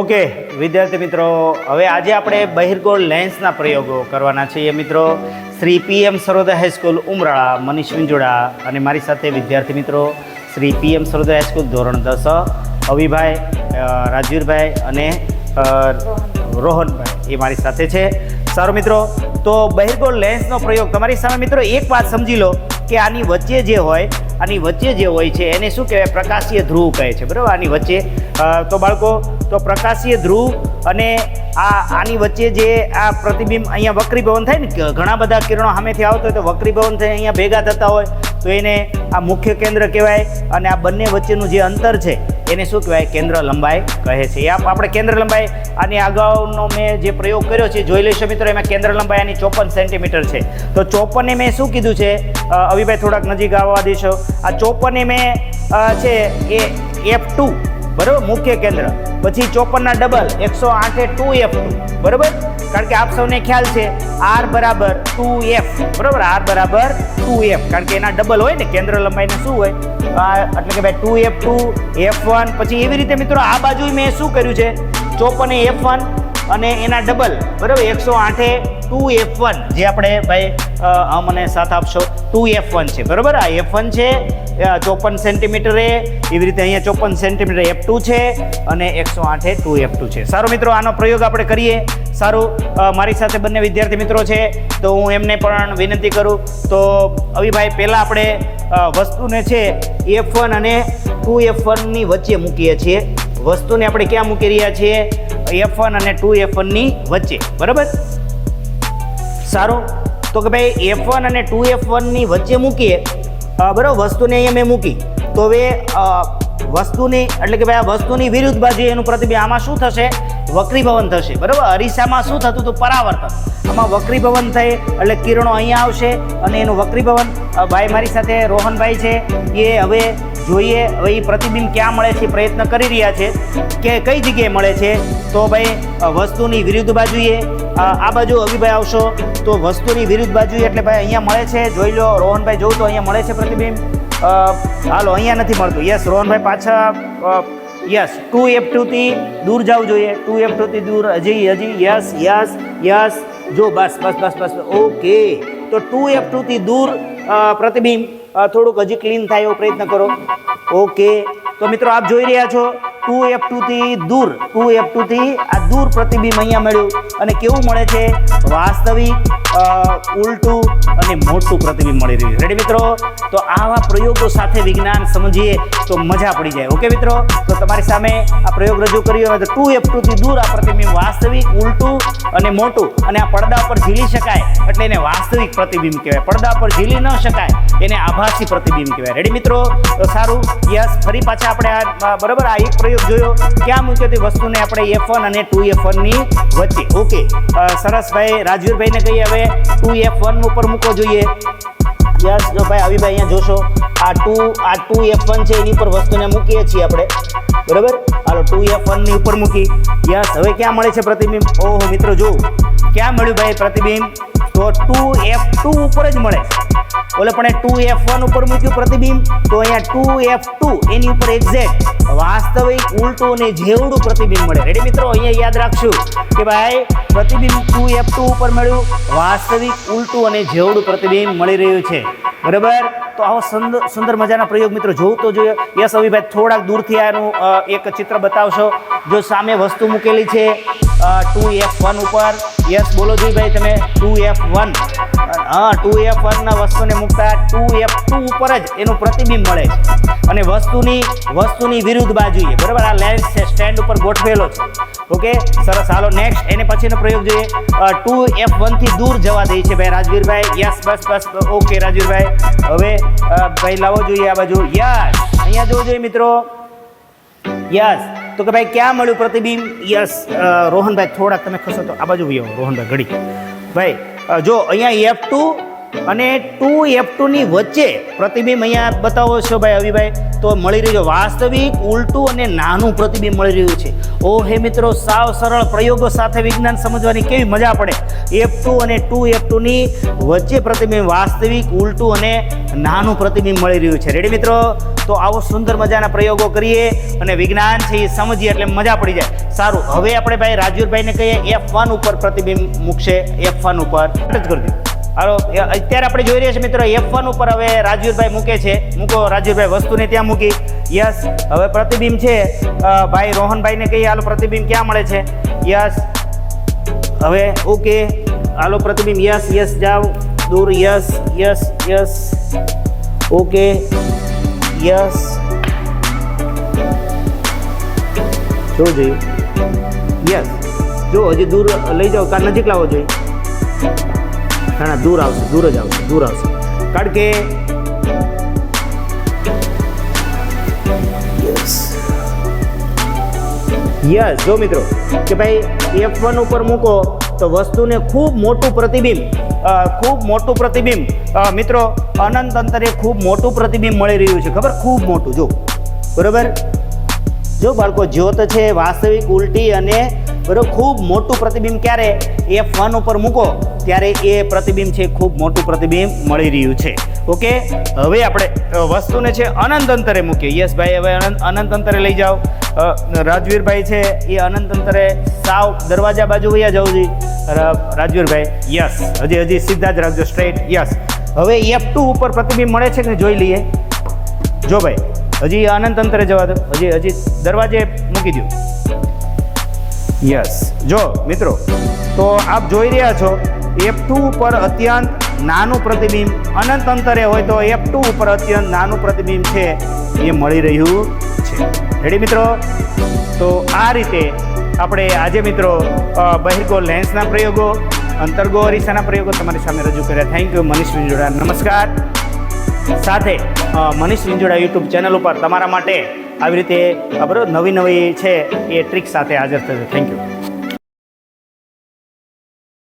Okay, વિદ્યાર્થી મિત્રો, હવે આજે આપણે બહિર્ગોળ લેન્સના પ્રયોગો કરવાના છીએ. મિત્રો, Shri PM Sarodaya high school Umrala, Manish Vinjoda અને મારી સાથે વિદ્યાર્થી મિત્રો, શ્રી પીએમ સરોદય હાઈસ્કૂલ ધોરણ દસ અવિભાઈ રાજવીરભાઈ અને રોહનભાઈ એ મારી સાથે છે. સારું મિત્રો, તો બહિર્ગોળ લેન્સનો પ્રયોગ, તમારી સામે મિત્રો એક વાત સમજી લો કે આની વચ્ચે જે હોય આની વચ્ચે જે હોય છે, એને શું કહેવાય? પ્રકાશીય ધ્રુવ કહે છે. બરાબર? આની વચ્ચે તો બાળકો, તો પ્રકાશીય ધ્રુવ અને આ આની વચ્ચે જે આ પ્રતિબિંબ અહીંયા વક્રીભવન થાય ને ઘણા બધા કિરણો સામેથી આવતો હોય તો વક્રીભવન થઈ અહીંયા ભેગા થતા હોય, તો એને આ મુખ્ય કેન્દ્ર કહેવાય અને આ બંને વચ્ચેનું જે અંતર છે એને શું કહેવાય? કેન્દ્ર લંબાઈ કહે છે. આ આપ- આપણે કેન્દ્ર લંબાઈ આની અગાઉનો મેં જે પ્રયોગ કર્યો છે, જોઈ લઈશું મિત્રો, એમાં કેન્દ્ર લંબાઈ આની ચોપન સેન્ટીમીટર છે. તો ચોપને મેં શું કીધું છે? અવિભાઈ થોડાક નજીક આવવા દેશો. આ ચોપને મેં છે એ એફ ટુ બરાબર? મુખ્ય કેન્દ્ર. પછી ચોપનના ડબલ એકસો આઠે ટુ એફ ટુ બરાબર? કારણ કે આપ સૌને ખ્યાલ છે આર બરાબર ટુ એફ બરાબર? આર બરાબર ટુ એફ કારણ કે એના ડબલ હોય ને, કેન્દ્ર લંબાઈને શું હોય? એટલે કે ભાઈ two F two F one પછી એવી રીતે મિત્રો આ બાજુ મેં શું કર્યું છે? ચોપન એફ વન અને એના ડબલ બરાબર? એકસો આઠે ટુ એફ વન જે આપણે ભાઈ આ મને સાથ આપશો ટુ એફ વન છે, બરાબર? આ એફ વન છે ચોપન સેન્ટીમીટરે એવી રીતે અહીંયા ચોપન સેન્ટીમીટર એફ ટુ છે અને એકસો આઠે ટુ એફ ટુ છે. સારું મિત્રો, આનો પ્રયોગ આપણે કરીએ. સારું મારી સાથે બંને વિદ્યાર્થી મિત્રો છે, તો હું એમને પણ વિનંતી કરું. તો અવિભાઈ પહેલાં આપણે વસ્તુને છે એફ વન અને ટુ એફ વનની વચ્ચે મૂકીએ છીએ. વસ્તુને આપણે ક્યાં મૂકી રહ્યા છીએ? એફ વન અને ટુ એફ વનની વચ્ચે. બરાબર? સારું? તો કે ભાઈ એફ વન અને ટુ એફ વનની વચ્ચે મૂકીએ. બરાબર? વસ્તુને અહીંયા મેં મૂકી. તો હવે વસ્તુની, એટલે કે ભાઈ આ વસ્તુની વિરુદ્ધ બાજુ એનું પ્રતિબિંબ આમાં શું થશે? વક્રીભવન થશે. બરાબર? અરીસામાં શું થતું હતું? પરાવર્તન. આમાં વક્રીભવન થઈ એટલે કિરણો અહીંયા આવશે અને એનું વક્રીભવન ભાઈ મારી સાથે રોહનભાઈ છે, એ હવે જોઈએ, હવે એ પ્રતિબિંબ ક્યાં મળે છે પ્રયત્ન કરી રહ્યા છે. કે કઈ જગ્યાએ મળે છે? તો ભાઈ વસ્તુની વિરુદ્ધ બાજુએ આ બાજુ અભિભાઈ આવશો, તો વસ્તુની વિરુદ્ધ બાજુએ એટલે ભાઈ અહીંયા મળે છે. જોઈ લો, રોહનભાઈ જોઉં તો અહીંયા મળે છે પ્રતિબિંબ. હાલો, અહીંયા નથી મળતું. યસ રોહનભાઈ પાછા યસ ટુ એફ ટુથી દૂર જવું જોઈએ. ટુ એફ ટુથી દૂર, હજી હજી યસ યસ યસ જો, બસ બસ બસ બસ ઓકે તો ટુ એફ ટુથી દૂર પ્રતિબિંબ થોડુંક હજી ક્લીન થાય એવો પ્રયત્ન કરો. ઓકે તો મિત્રો, આપ જોઈ રહ્યા છો ટુ એફ ટુથી દૂર ટુ એફ આ દૂર પ્રતિબિંબ અહીંયા મળ્યું. અને કેવું મળે છે? વાસ્તવિક ઉલટું અને મોટું પ્રતિબિંબ મળી રહ્યું રેડી મિત્રો? તો આવા પ્રયોગો સાથે વિજ્ઞાન સમજીએ તો મજા પડી જાય. ઓકે મિત્રો? તો તમારી સામે આ પ્રયોગ રજૂ કર્યો. તો ટુ એફ ટુથી દૂર આ પ્રતિબિંબ વાસ્તવિક, ઉલટું અને મોટું. અને આ પડદા પર ઝીલી શકાય એટલે એને વાસ્તવિક પ્રતિબિંબ કહેવાય. પડદા પર ઝીલી ન શકાય એને આભાસી પ્રતિબિંબ કહેવાય. રેડી મિત્રો? તો સારું. યસ ફરી પાછા આપણે આ, બરાબર આ એક પ્રયોગ જોયો. ક્યાં મૂક્યો તે વસ્તુને આપણે એફ વન અને ટુ એફ વનની વચ્ચે? ઓકે. સરસભાઈ, રાજવીરભાઈને કહીએ હવે, ટુ એફ વન ઉપર મૂકવો જોઈએ. યસ, જો ભાઈ અવિભાઈ અહીંયા જોશો. આ ટુ આ ટુ એફ વન છે, એની ઉપર વસ્તુને મૂકીએ છીએ આપણે. બરાબર? હાલો, ટુ એફ વનની ઉપર મૂકી. યસ, હવે ક્યાં મળે છે પ્રતિબિંબ? ઓહો, મિત્રો જો ક્યાં મળ્યું ભાઈ પ્રતિબિંબ? તો ટુ એફ ટુ ઉપર જ મળે. ઓલે પણ ટુ એફ વન ઉપર મૂક્યું પ્રતિબિંબ, તો અહીંયા ટુ એફ ટુ એની ઉપર એક્ઝેક્ટ વાસ્તવિક ઉલટું અને જેવડું પ્રતિબિંબ મળે. રેડી મિત્રો? અહીંયા યાદ રાખશું કે ભાઈ, પ્રતિબિંબ ટુ એફ ટુ ઉપર મળ્યું, વાસ્તવિક ઉલટું અને જેવડું પ્રતિબિંબ મળી રહ્યું છે. બરાબર? તો આવો સુંદર મજાના પ્રયોગ મિત્રો જોવું તો જોઈએ. યસ અવિભાઈ થોડાક દૂરથી આનું એક ચિત્ર બતાવશો. જો સામે વસ્તુ મૂકેલી છે ટુ એફ વન ઉપર યસ બોલો ભાઈ, તમે ટુ એફ વન. હા, ટુ એફ વનના વસ્તુને મૂકતા ટુ એફ ટુ ઉપર જ એનું પ્રતિબિંબ મળે છે. અને વસ્તુની વસ્તુની વિરુદ્ધ બાજુએ બરાબર? આ લેન્સ છે સ્ટેન્ડ ઉપર ગોઠવેલો છે. ઓકે? સરસ, હાલો નેક્સ્ટ એને પછીનો પ્રયોગ જોઈએ. ટુ એફ વનથી દૂર જવા દે છે ભાઈ, રાજવીરભાઈ. યસ બસ બસ, ઓકે, રાજવીરભાઈ. હવે ભાઈ, લાવો જોઈએ આ બાજુ. યસ અહીંયા જોવો જોઈએ મિત્રો. યસ તો કે ભાઈ, ક્યાં મળ્યું પ્રતિબિંબ? યસ રોહનભાઈ, થોડાક તમે ખસો તો. આ બાજુ આવો રોહનભાઈ, ઘડી. ભાઈ જો, અહીંયા એફ ટુ અને ટુ એફ ટુની વચ્ચે પ્રતિબિંબ અહીંયા બતાવો છો ભાઈ અવિભાઈ તો મળી રહ્યું છે વાસ્તવિક, ઉલટું અને નાનું પ્રતિબિંબ મળી રહ્યું છે. ઓ હે મિત્રો, સાવ સરળ પ્રયોગો સાથે વિજ્ઞાન સમજવાની કેવી મજા પડે. એફ ટુ અને ટુ એફ ટુની વચ્ચે પ્રતિબિંબ વાસ્તવિક, ઉલટું અને નાનું પ્રતિબિંબ મળી રહ્યું છે. રેડી મિત્રો? તો આવો સુંદર મજાના પ્રયોગો કરીએ અને વિજ્ઞાન છે એ સમજીએ એટલે મજા પડી જાય. સારું, હવે આપણે ભાઈ રાજુરભાઈને કહીએ એફ વન ઉપર પ્રતિબિંબ મૂકશે. એફ વન ઉપર. જ કરી હાલો અત્યારે આપણે જોઈ રહ્યા છીએ મિત્રો એફ વન ઉપર હવે રાજવીરભાઈ મૂકે છે. મૂકો, રાજવીરભાઈ વસ્તુને ત્યાં મૂકી. યસ હવે પ્રતિબિંબ છે. ભાઈ રોહનભાઈને કહીએ, હાલો, પ્રતિબિંબ ક્યાં મળે છે? યસ હવે ઓકે હાલો, પ્રતિબિંબ યસ યસ જાઓ. દૂર yes yes yes okay yes જો જોઈએ. યસ જો, હજી દૂર લઈ જાઓ, કા નજીક લાવો જોઈએ. ના દૂર આવશે, દૂર જ આવશે, દૂર આવશે. કારણ કે યસ જો મિત્રો, કે ભાઈ એફ વન ઉપર મૂકો, તો વસ્તુને ખૂબ મોટું પ્રતિબિંબ ખૂબ મોટું પ્રતિબિંબ મિત્રો, અનંત અંતરે ખૂબ મોટું પ્રતિબિંબ મળી રહ્યું છે. ખબર? ખૂબ મોટું, જો. બરોબર? જો બાળકો, જ્યોત છે, વાસ્તવિક ઉલટી અને બરોબર ખૂબ મોટું પ્રતિબિંબ ક્યારે એફ વન ઉપર મૂકો, ત્યારે એ પ્રતિબિંબ છે, ખૂબ મોટું પ્રતિબિંબ મળી રહ્યું છે. ઓકે? હવે આપણે વસ્તુને છે, અનંત અંતરે મૂકીએ. યસ ભાઈ, હવે અનંત અનંત અંતરે લઈ જાઓ. રાજવીરભાઈ છે, એ અનંત અંતરે સાવ દરવાજા બાજુ વૈયા જવું જોઈએ રાજવીરભાઈ, યસ. હજી હજી સીધા જ રાખજો, સ્ટ્રેટ, યસ. હવે એફ ટુ ઉપર પ્રતિબિંબ મળે છે કે જોઈ લઈએ. જો ભાઈ, હજી અનંત અંતરે જવા દો. હજી હજી દરવાજે મૂકી દો યસ જો, મિત્રો, તો આપ જોઈ રહ્યા છો એફ ટુ ઉપર અત્યંત નાનું પ્રતિબિંબ, અનંત અંતરે હોય તો એફ ટુ ઉપર અત્યંત નાનું પ્રતિબિંબ છે, એ મળી રહ્યું છે. રેડી મિત્રો? તો આ રીતે આપણે આજે, મિત્રો બહિર્ગો લેન્સના પ્રયોગો, અંતર્ગો અરીસાના પ્રયોગો તમારી સામે રજૂ કર્યા. Thank you Manish Vinjoda. નમસ્કાર. સાથે મનીષ વિંજોડા યુટ્યુબ ચેનલ ઉપર તમારા માટે આવી રીતે બરાબર નવી નવી છે એ ટ્રીક સાથે હાજર થશે થેન્ક યુ